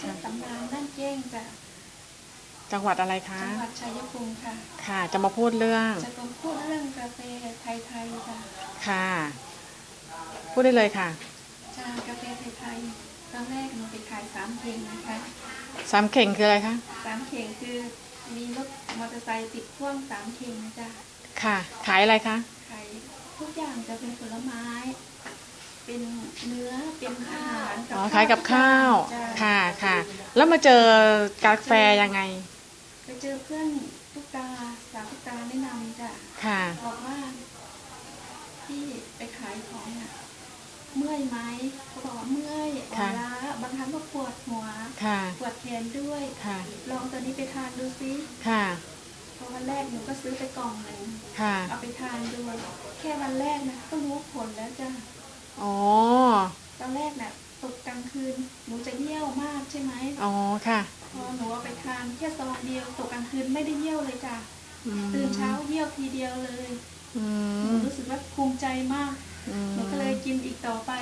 ชื่อสำรานด้านเจ้งจ้ะจังหวัดอะไรคะ จังหวัดชัยภูมิค่ะ ค่ะ จะมาพูดเรื่อง จะมาพูดเรื่องกาแฟไทยๆค่ะ ค่ะ พูดได้เลยค่ะชากาแฟไทยๆตอนแรกหนูไปขายสามเข่งนะคะสามเข่งคืออะไรคะสามเข่งคือมีรถมอเตอร์ไซค์ติดพ่วงสามเข่งนะจ๊ะค่ะ ขายอะไรคะ ขายทุกอย่างจะเป็นผลไม้ เป็นเนื้อเป็นอาหารอ๋อขายกับข้าวจ้ะค่ะค่ะ แล้วมาเจอกาแฟยังไงไปเจอเพื่อนทุกตาสาวทุกตาแนะนำจ้ะค่ะบอกว่าที่ไปขายของอะเมื่อยไหมเขาบอกว่าเมื่อยอ่อนค่ะล้าบางครั้งก็ปวดหัวค่ะปวดแขนด้วยค่ะลองตัวนี้ไปทานดูซิค่ะพอวันแรกหนูก็ซื้อไปกล่องหนึ่งค่ะเอาไปทานดู แค่วันแรกนะก็รู้ผลแล้วจ้ะ อ๋อ ตอนแรกน่ะตกกลางคืน หนูจะเยี่ยวมาก ใช่ไหมอ๋อค่ะพอหนูเอาไปทานแค่ซองเดียวตกกลางคืนไม่ได้เยี่ยวเลยจ้ะอืมตื่นเช้าเยี่ยวทีเดียวเลยอืหนูมรู้สึกว่าภูมิใจมากอืมหนูก็เลยกินอีกต่อไป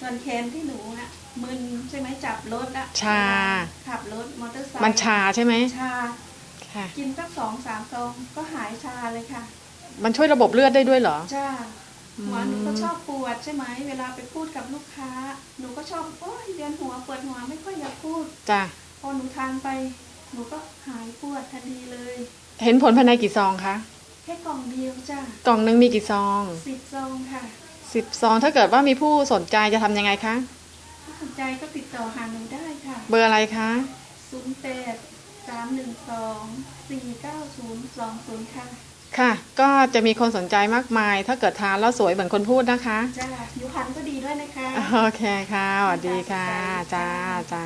ส่วนแขนที่หนูอะมึนใช่ไหมจับรถอะชาขับรถมอเตอร์ไซค์มันชาใช่ไหมชาค่ะกินสักสองสามซองก็หายชาเลยค่ะ มันช่วยระบบเลือดได้ด้วยเหรอจ้าอืม หัวหนูก็ชอบปวดใช่ไหมเวลาไปพูดกับลูกค้า หนูก็ชอบโอ้ยเวียนหัวปวดหัวไม่ค่อยอยากพูดจ้ะพอหนูทานไป หนูก็หายปวดทันทีเลย เห็นผลภายในกี่ซองคะแค่กล่องเดียวจ้ากล่องหนึ่งมีกี่ซองสิบซองค่ะสิบซองถ้าเกิดว่ามีผู้สนใจจะทำยังไงคะถ้าสนใจก็ติดต่อหาหนูได้ค่ะเบอร์อะไรคะศูนย์แปดสามหนึ่งสองสี่เก้าศูนย์สองศูนย์ค่ะ ค่ะ ก็จะมีคนสนใจมากมาย ถ้าเกิดทานแล้วสวยเหมือนคนพูดนะคะ จ้าผิวพรรณก็ดีด้วยนะคะ โอเคค่ะสวัสดีค่ะ จ้าจ้า